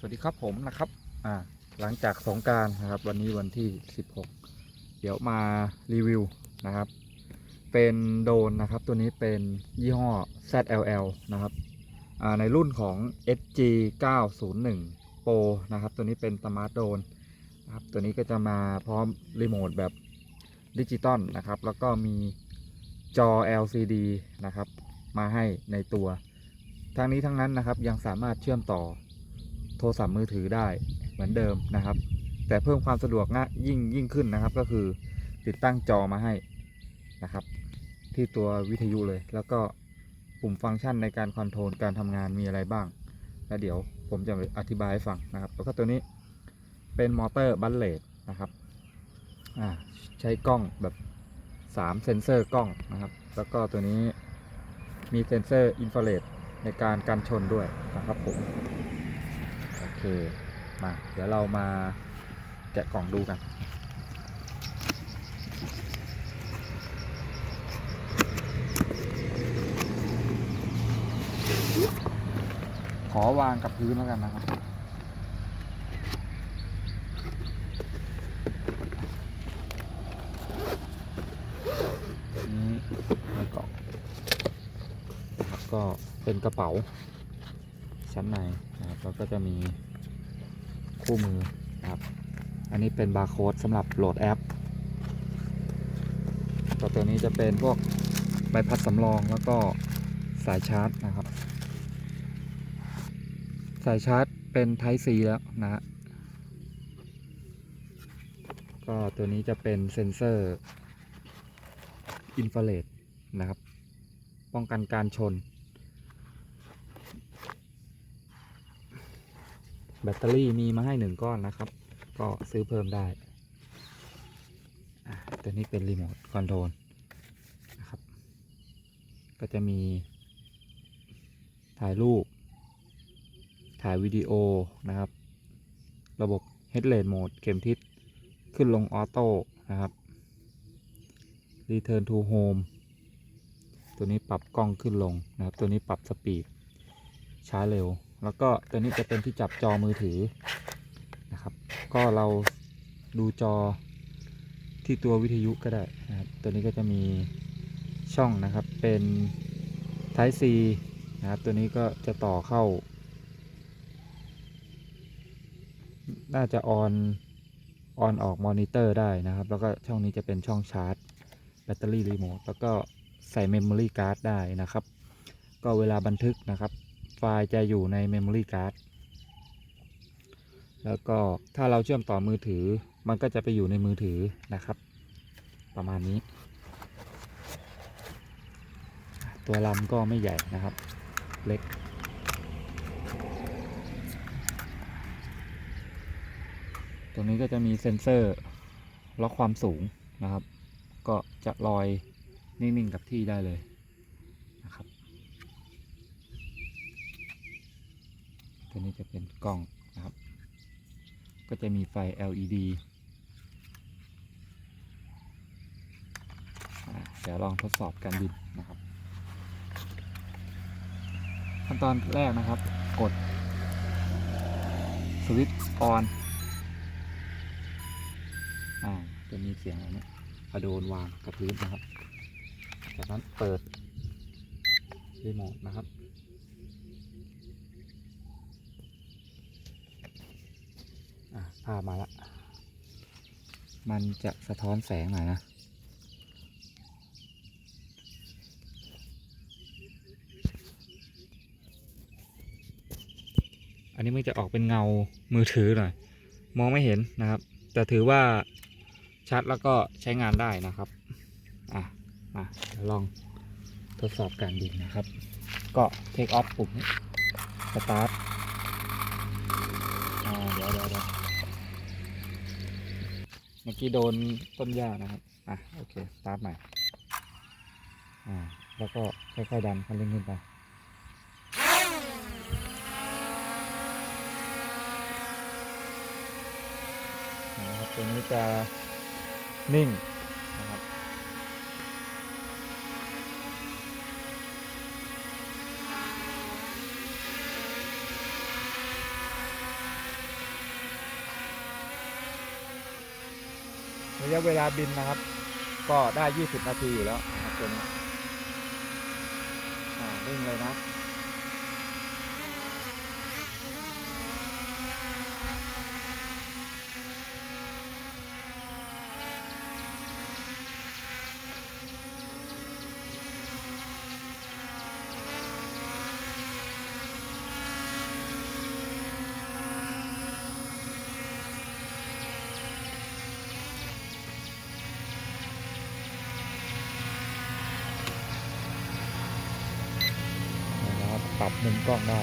สวัสดีครับผมนะครับอ่าหลังจากสงการนะครับ วันนี้วันที่ 16 เดี๋ยวมารีวิวนะครับ เป็นโดนนะครับ ตัวนี้เป็นยี่ห้อ ZLL นะครับอ่าในรุ่นของ SG 901 Pro นะครับ ตัวนี้เป็นสมาร์ทโดนนะครับ ตัวนี้ก็จะมาพร้อมรีโมทแบบดิจิตอลนะครับ แล้วก็มีจอ LCD นะครับ มาให้ในตัว ทั้งนี้ทั้งนั้นนะครับยังสามารถเชื่อมต่อ โทรศัพท์มือถือได้เหมือนเดิมนะครับ แต่เพิ่มความสะดวกง่ายยิ่งยิ่งขึ้นนะครับ ก็คือติดตั้งจอมาให้นะครับ ที่ตัววิทยุเลย แล้วก็ปุ่มฟังก์ชันในการคอนโทรลการทำงานมีอะไรบ้าง แล้วเดี๋ยวผมจะอธิบายให้ฟังนะครับ แล้วก็ตัวนี้เป็นมอเตอร์บัลเลตนะครับใช้กล้องแบบ3เซนเซอร์กล้องนะครับ แล้วก็ตัวนี้มีเซนเซอร์อินฟราเรดในการกันชนด้วยนะครับผม เค มา เดี๋ยวเรามาแกะกล่องดูกันขอวางกับพื้นแล้วกันนะครับ นี้ในกล่องนะครับก็เป็นกระเป๋าชั้นในนะครับแล้วก็จะมี คู่มือนะครับ อันนี้เป็นบาร์โค้ดสำหรับโหลดแอปต่อตัวนี้จะเป็นพวกใบพัดสำรองแล้วก็สายชาร์จนะครับ สายชาร์จเป็น Type C แล้วนะฮะก็ตัวนี้จะเป็นเซนเซอร์อินฟราเรดนะครับ ป้องกันการชน แบตเตอรี่มีมาให้หนึ่งก้อนนะครับ ก็ซื้อเพิ่มได้อะตัวนี้เป็นรีโมทคอนโทรลนะครับ ก็จะมี ถ่ายรูป ถ่ายวิดีโอนะครับ ระบบ Headlight Mode เข็มทิศ ขึ้นลงออโต้นะครับ Return to Home ตัวนี้ปรับกล้องขึ้นลงนะครับ ตัวนี้ปรับสปีดช้าเร็ว แล้วก็ตัวนี้จะเป็นที่จับจอมือถือนะครับ ก็เราดูจอที่ตัววิทยุก็ได้นะครับ ตัวนี้ก็จะมีช่องนะครับเป็น Type C นะครับ ตัวนี้ก็จะต่อเข้า น่าจะออนออนออกมอนิเตอร์ได้นะครับ แล้วก็ช่องนี้จะเป็นช่องชาร์จแบตเตอรี่รีโมทแล้วก็ใส่เมมโมรี่การ์ดได้นะครับ ก็เวลาบันทึกนะครับ ไฟล์จะอยู่ในเมมโมรี่การ์ดแล้วก็ถ้าเราเชื่อมต่อมือถือ มันก็จะไปอยู่ในมือถือนะครับ ประมาณนี้ ตัวลำก็ไม่ใหญ่นะครับ เล็ก ตรงนี้ก็จะมีเซ็นเซอร์ล็อกความสูงนะครับ ก็จะลอยนิ่ง ๆ กับที่ได้เลยนะครับ ตัว นี้จะเป็นกล้องนะครับ ก็จะมีไฟ LED เดี๋ยวลองทดสอบการบินนะครับ ขั้นตอนแรกนะครับ กดสวิตช์ออนอ่าจะมีเสียงอะไรเนี่ยพอโดนวางกับพื้นนะครับ จากนั้นเปิดรีโมทนะครับ อะ ภาพมาละมันจะสะท้อนแสงหน่อยนะอันนี้มันจะออกเป็นเงามือถือหน่อย มองไม่เห็นนะครับ แต่ถือว่าชัดแล้วก็ใช้งานได้นะครับอะมาเดี๋ยวลองทดสอบการบินนะครับ ก็เทคออฟปุ่มสตาร์ทอ่าเดี๋ยวเดี๋ยวเดี๋ยว มื่อกี้โดนต้นหญ้านะครับ อะโอเคสตาร์ทใหม่ อ่า แล้วก็ค่อยๆดันคันเร่งขึ้นไปนะครับตัวนี้จะนิ่งนะครับ ยะเวลาบินนะครับ ก็ได้ 20 นาทีอยู่แล้วนะครับตัวนี้อ่านิ่งเลยนะ นะครับปรับ มุมกล้องได้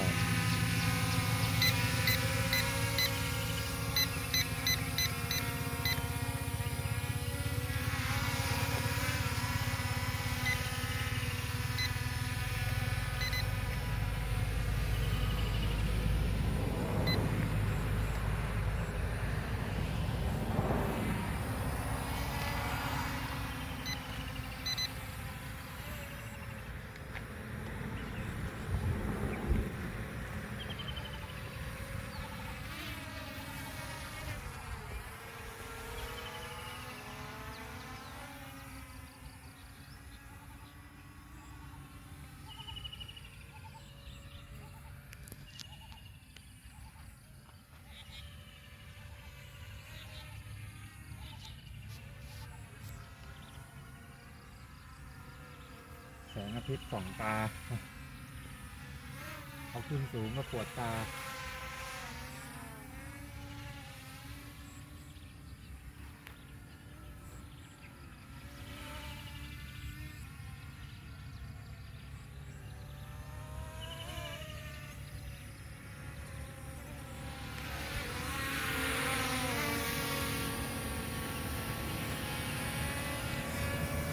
แสงอาทิตย์ส่องตาเขาขึ้นสูงก็ปวดตา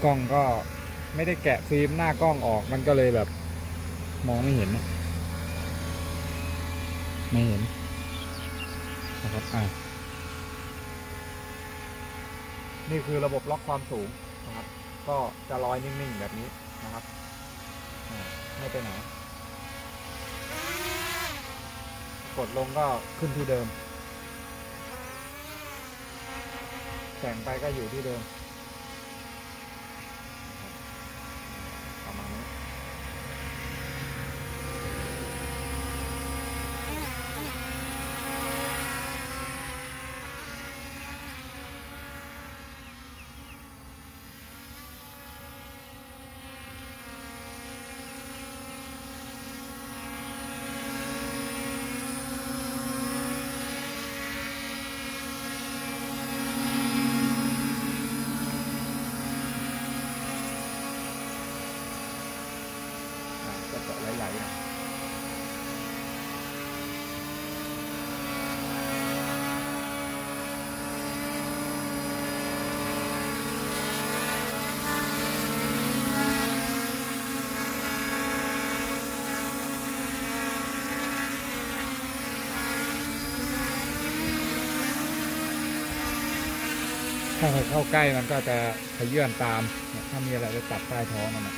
กล้องก็ ไม่ได้แกะฟิล์มหน้ากล้องออกมันก็เลยแบบ มองไม่เห็นนะไม่เห็นนะครับอ่านี่คือระบบล็อกความสูงนะครับ ก็จะลอยนิ่งๆแบบนี้นะครับไม่ไปไหนกดลงก็ขึ้นที่เดิมแต่งไปก็อยู่ที่เดิม ประมาณนี้ อ่าก็จะไหลๆหน่อย ถ้าเข้าใกล้มันก็จะขยื่นตาม ถ้ามีอะไรจะตัดใต้ท้องมันนะ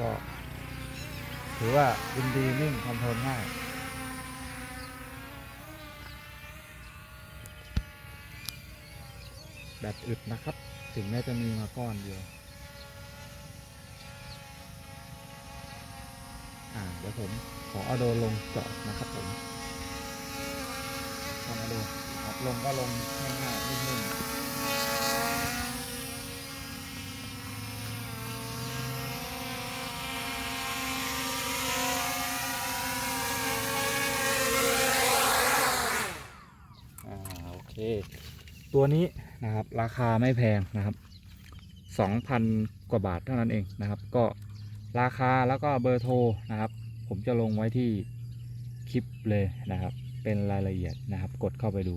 ก็ถือ ว่าดินดีนิ่งคอนโทรลง่าย แบบอึดนะครับ ถึงแม้จะมีมาก้อนเดียวอ่าเดี๋ยวผมขอเอาโดรนลงจอดนะครับผมลองมาดูครับลงก็ลงง่ายๆนิ่มๆ อ่าโอเค ตัวนี้นะครับราคาไม่แพงนะครับสองพันกว่าบาทเท่านั้นเองนะครับ ก็ราคาแล้วก็เบอร์โทรนะครับ ผมจะลงไว้ที่คลิปเลยนะครับ เป็นรายละเอียดนะครับ กดเข้าไปดู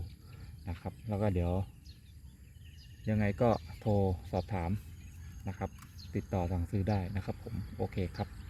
นะครับ แล้วก็เดี๋ยว ยังไงก็โทรสอบถามนะครับ ติดต่อสั่งซื้อได้นะครับผม โอเคครับ